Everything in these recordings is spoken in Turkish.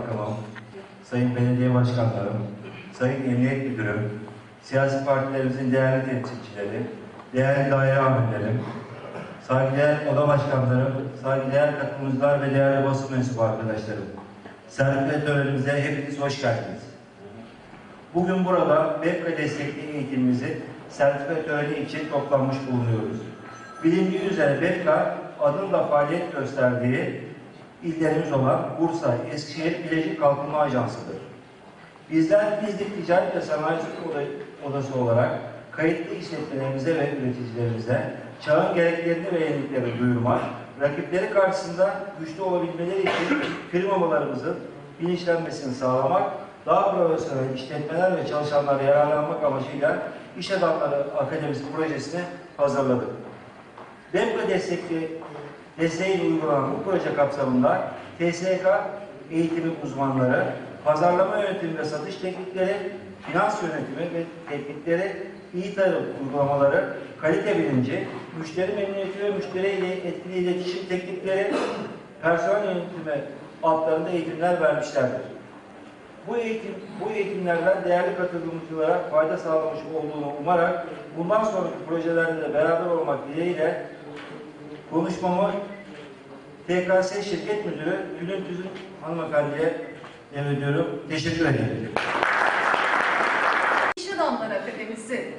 Bakanım, Sayın Belediye Başkanlarım, Sayın Emniyet Müdürüm, siyasi partilerimizin değerli temsilcileri, değerli daire amirlerim, saygıdeğer oda başkanlarım, saygıdeğer katılımcılar ve değerli basın mensubu arkadaşlarım. Serpile törenimize hepiniz hoş geldiniz. Bugün burada BEPKA destekli eğitimimizi sertifika töreni için toplanmış bulunuyoruz. Bilindiği üzere BEPKA adında faaliyet gösterdiği illerimiz olan Bursa, Eskişehir Bilecik Kalkınma Ajansı'dır. Bizler Bizlik Ticaret ve Sanayi Oda- Odası olarak kayıtlı işletmelerimize ve üreticilerimize çağın gereklerini ve yenilikleri duyurmak, rakipleri karşısında güçlü olabilmeleri için firmalarımızın bilinçlenmesini sağlamak, daha profesyonel işletmeler ve çalışanlara yararlanmak amacıyla İş Adamları Akademisi projesini hazırladık. BEMKA destekli desteğiyle uygulanan bu proje kapsamında TSK eğitimi uzmanları, pazarlama yönetimi ve satış teknikleri, finans yönetimi ve teknikleri, iyi tarım uygulamaları, kalite bilinci, müşteri memnuniyeti ve müşteriyle etkili iletişim teknikleri, personel yönetimi altlarında eğitimler vermişlerdir. Bu eğitim, bu eğitimlerden değerli katılımcılara fayda sağlamış olduğunu umarak bundan sonraki projelerde de beraber olmak dileğiyle konuşmamı TKS Şirket Müdürü Gülün Tüzün hanımefendiye devrediyorum. Teşekkür ederim. İş Adamları Akademisi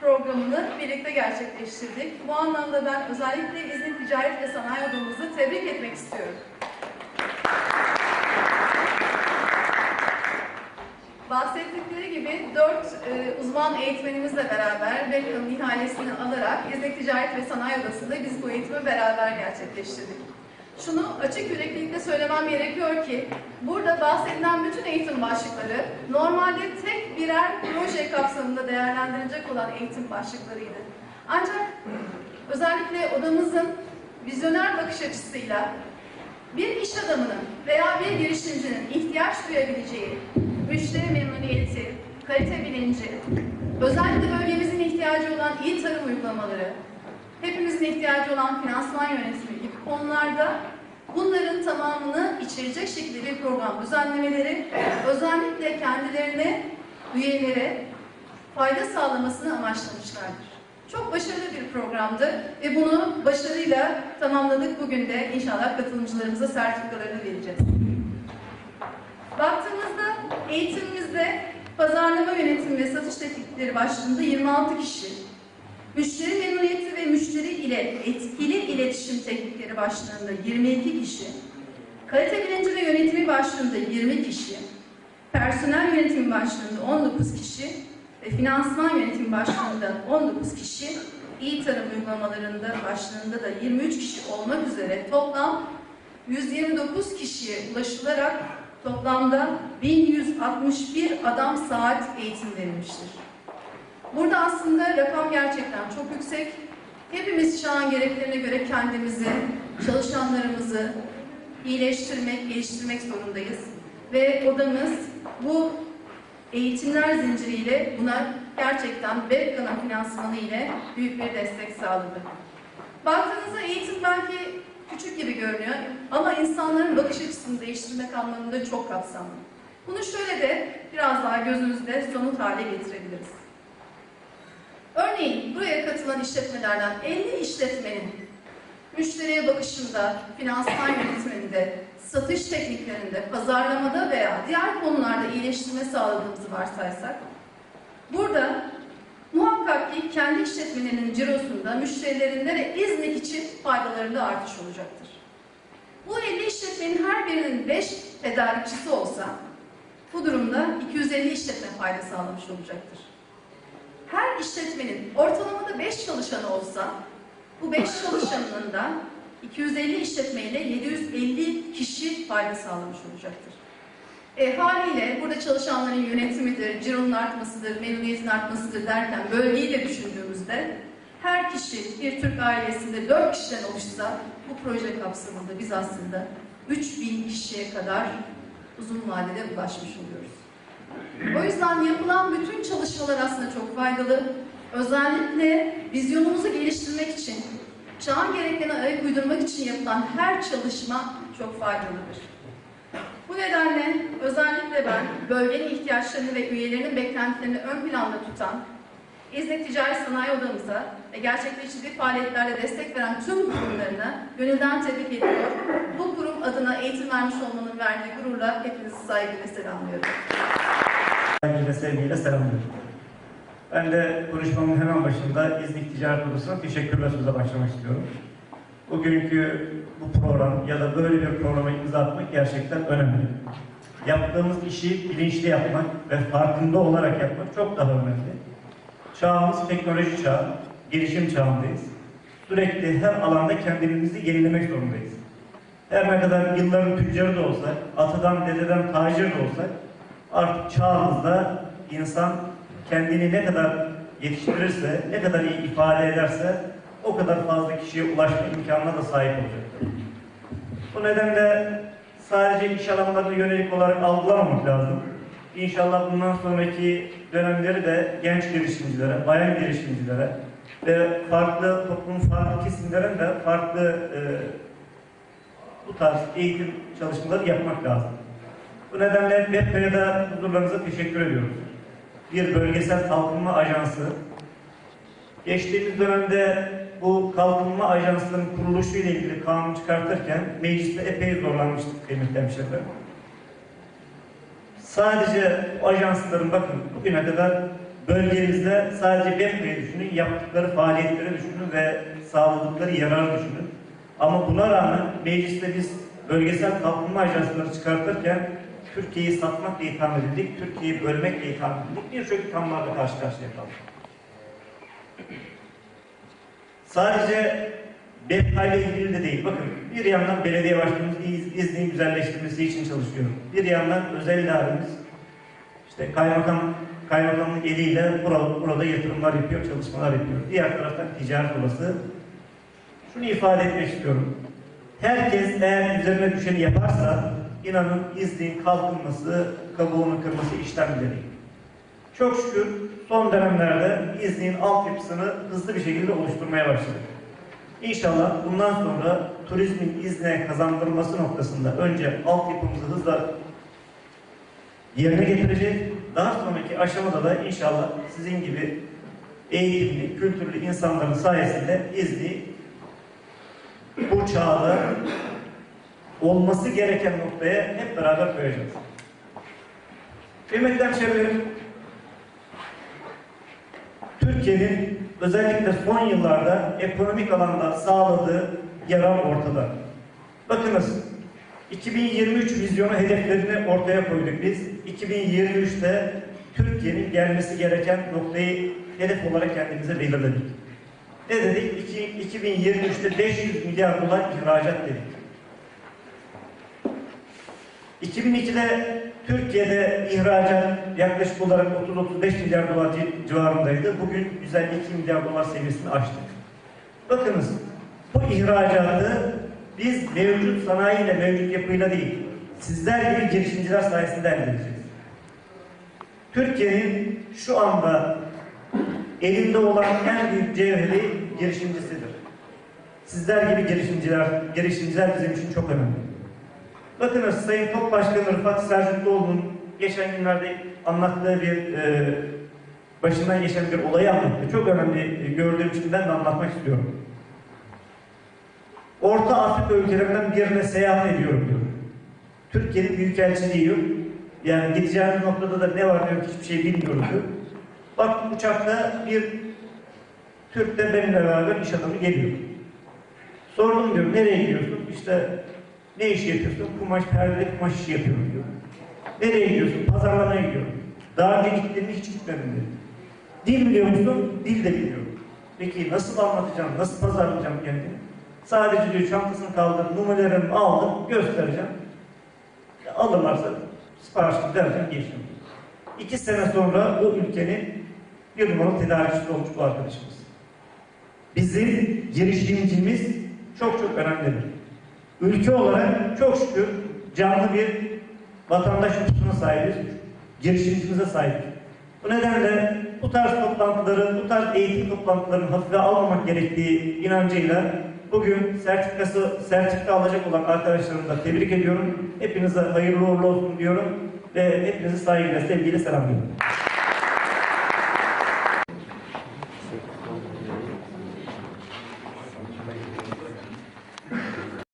programını birlikte gerçekleştirdik. Bu anlamda ben özellikle İzmir Ticaret ve Sanayi Odamızı tebrik etmek istiyorum. Bahsettikleri gibi dört e, uzman eğitmenimizle beraber BEKA'nın ihalesini alarak İzmir Ticaret ve Sanayi Odası'nda biz bu eğitimi beraber gerçekleştirdik. Şunu açık yüreklilikle söylemem gerekiyor ki burada bahsedilen bütün eğitim başlıkları normalde tek birer proje kapsamında değerlendirilecek olan eğitim başlıklarıydı. Ancak özellikle odamızın vizyoner bakış açısıyla bir iş adamının veya bir girişimcinin ihtiyaç duyabileceği müşteri memnuniyeti, kalite bilinci, özellikle bölgemizin ihtiyacı olan iyi tarım uygulamaları, hepimizin ihtiyacı olan finansman yönetimi gibi konularda bunların tamamını içerecek şekilde bir program düzenlemeleri özellikle kendilerine, üyelere fayda sağlamasını amaçlamışlardır. Çok başarılı bir programdı ve bunu başarıyla tamamladık. Bugün de inşallah katılımcılarımıza sertifikalarını vereceğiz. Baktığımızda eğitimimizde pazarlama yönetimi ve satış teknikleri başlığında 26 kişi, müşteri memnuniyeti ve müşteri ile etkili iletişim teknikleri başlığında 22 kişi, kalite bilinci ve yönetimi başlığında 20 kişi, personel yönetimi başlığında 19 kişi ve finansman yönetimi başlığında 19 kişi, iyi tarım uygulamalarında başlığında da 23 kişi olmak üzere toplam 129 kişiye ulaşılarak toplamda 1161 adam saat eğitim verilmiştir. Burada aslında rakam gerçekten çok yüksek. Hepimiz çağın gereklerine göre kendimizi, çalışanlarımızı iyileştirmek, geliştirmek zorundayız. Ve odamız bu eğitimler zinciriyle buna gerçekten BEPKA'nın finansmanı ile büyük bir destek sağladı. Baktığınızda eğitim belki küçük gibi görünüyor ama insanların bakış açısını değiştirmek anlamında çok kapsamlı. Bunu şöyle de biraz daha gözünüzde somut hale getirebiliriz. Örneğin buraya katılan işletmelerden 50 işletmenin müşteriye bakışında, finansman yönetiminde, satış tekniklerinde, pazarlamada veya diğer konularda iyileştirme sağladığımızı varsaysak, burada muhakkak ki kendi işletmelerinin cirosunda, müşterilerinde ve İznik için faydalarında artış olacaktır. Bu 50 işletmenin her birinin 5 tedarikçisi olsa, bu durumda 250 işletme fayda sağlamış olacaktır. Her işletmenin ortalamada 5 çalışanı olsa, bu 5 çalışanının da 250 işletme ile 750 kişi fayda sağlamış olacaktır. E, haliyle burada çalışanların yönetimidir, cironun artmasıdır, memnuniyetin artmasıdır derken bölgeyi de düşündüğümüzde her kişi bir Türk ailesinde 4 kişiden oluşsa bu proje kapsamında biz aslında 3000 kişiye kadar uzun vadede ulaşmış oluyoruz. O yüzden yapılan bütün çalışmalar aslında çok faydalı. Özellikle vizyonumuzu geliştirmek için, çağın gereklerine ayak uydurmak için yapılan her çalışma çok faydalıdır. Özellikle ben bölgenin ihtiyaçlarını ve üyelerinin beklentilerini ön planda tutan İznik Ticaret Sanayi Odamıza ve gerçekleştirdiği faaliyetlerle destek veren tüm kurumlarına gönülden tebrik ediyor. Bu kurum adına eğitim vermiş olmanın verdiği gururla hepinizi saygıyla selamlıyorum. Saygıyla, sevgiyle selamlıyorum. Ben de konuşmamın hemen başında İznik Ticaret Odası'na teşekkürler söze başlamak istiyorum. Bugünkü bu program ya da böyle bir programa imza atmak gerçekten önemli. Yaptığımız işi bilinçli yapmak ve farkında olarak yapmak çok daha önemli. Çağımız teknoloji çağı, gelişim çağındayız. Sürekli her alanda kendimizi yenilemek zorundayız. Her ne kadar yılların tüccarı da olsak, atadan dededen tacir de olsak, artık çağımızda insan kendini ne kadar yetiştirirse, ne kadar iyi ifade ederse o kadar fazla kişiye ulaşma imkanına da sahip olacak. Bu nedenle sadece iş alanlarına yönelik olarak algılamamak lazım. İnşallah bundan sonraki dönemleri de genç girişimcilere, bayan girişimcilere ve farklı toplumun farklı kesimlerin de farklı e, bu tarz eğitim çalışmaları yapmak lazım. Bu nedenle BEPKA'ya huzurlarınıza teşekkür ediyoruz. Bir bölgesel kalkınma ajansı. Geçtiğimiz dönemde bu kalkınma ajanslarının kuruluşu ile ilgili kanun çıkartırken mecliste epey zorlanmıştık kıymetli hemşehrilerim. Sadece ajansların bakın bugüne kadar bölgemizde sadece BEPKA'yı düşünün, yaptıkları faaliyetleri düşünün ve sağladıkları yararı düşünün. Ama buna rağmen mecliste biz bölgesel kalkınma ajansları çıkartırken Türkiye'yi satmakla itham edildik, Türkiye'yi bölmekle itham edildik. Birçok ithamlarla karşı karşıya kaldık. Sadece BEPKA ile ilgili de değil. Bakın bir yandan belediye başkanımız İz- İznik'in güzelleştirmesi için çalışıyor. Bir yandan özel idaremiz işte kaymakam kaymakamlık eliyle burada, burada yatırımlar yapıyor, çalışmalar yapıyor. Diğer taraftan ticaret odası. Şunu ifade etmek istiyorum. Herkes eğer üzerine düşeni yaparsa inanın İznik'in kalkınması, kabuğunu kırması bile değil. Çok şükür son dönemlerde İznik'in altyapısını hızlı bir şekilde oluşturmaya başladık. İnşallah bundan sonra turizmin İznik'e kazandırılması noktasında önce altyapımızı hızla yerine getirecek. Daha sonraki aşamada da inşallah sizin gibi eğitimli, kültürlü insanların sayesinde İznik'i bu çağda olması gereken noktaya hep beraber koyacağız. Kıymetli hemşehrilerim, Türkiye'nin özellikle son yıllarda ekonomik alanda sağladığı yarar ortada. Bakınız, 2023 vizyonu hedeflerini ortaya koyduk biz. 2023'te Türkiye'nin gelmesi gereken noktayı hedef olarak kendimize belirledik. Ne dedik? İki- 2023'te 500 milyar dolar ihracat dedik. 2002'de Türkiye'de ihracat yaklaşık olarak 30-35 milyar dolar ci- civarındaydı. Bugün 152 milyar dolar seviyesini aştık. Bakınız bu ihracatı biz mevcut sanayiyle, mevcut yapıyla değil, sizler gibi girişimciler sayesinde elde edeceğiz. Türkiye'nin şu anda elinde olan en büyük cevheri girişimcisidir. Sizler gibi girişimciler, girişimciler bizim için çok önemli. Bakınız Sayın Top Başkanı Rıfat Selçukluoğlu'nun geçen günlerde anlattığı bir e, başından geçen bir olayı anlattı. Çok önemli e, gördüğüm için de anlatmak istiyorum. Orta Afrika ülkelerinden birine seyahat ediyorum diyor. Türkiye'nin büyükelçiliği diyor. Yani gideceğimiz noktada da ne var yok hiçbir şey bilmiyoruz diyor. Bak uçakta bir Türk de benimle beraber iş adamı geliyor. Sordum diyor, nereye gidiyorsun? İşte ne iş yapıyorsun? Kumaş, perde, kumaş işi yapıyorum diyor. Nereye gidiyorsun? Pazarlamaya gidiyorum. Daha önce gittin mi? Hiç gitmedim diyor. Dil biliyor musun? Dil de biliyorum. Peki nasıl anlatacağım? Nasıl pazarlayacağım kendimi? Sadece diyor çantasını kaldırıp numaralarımı aldım, göstereceğim. Alırlarsa sipariş vereceğim, geçiyorum. İki sene sonra o ülkenin bir numaralı tedarikçisi olmuş bu arkadaşımız. Bizim girişimcimiz çok çok önemlidir. Ülke olarak çok şükür canlı bir vatandaş nüfusuna sahibiz. Girişimcimize sahibiz. Bu nedenle bu tarz toplantıları, bu tarz eğitim toplantılarını hafife almamak gerektiği inancıyla bugün sertifikası, sertifika alacak olan arkadaşlarımı da tebrik ediyorum. Hepinize hayırlı uğurlu olsun diyorum. ve hepinizi saygıyla, sevgiyle selamlıyorum.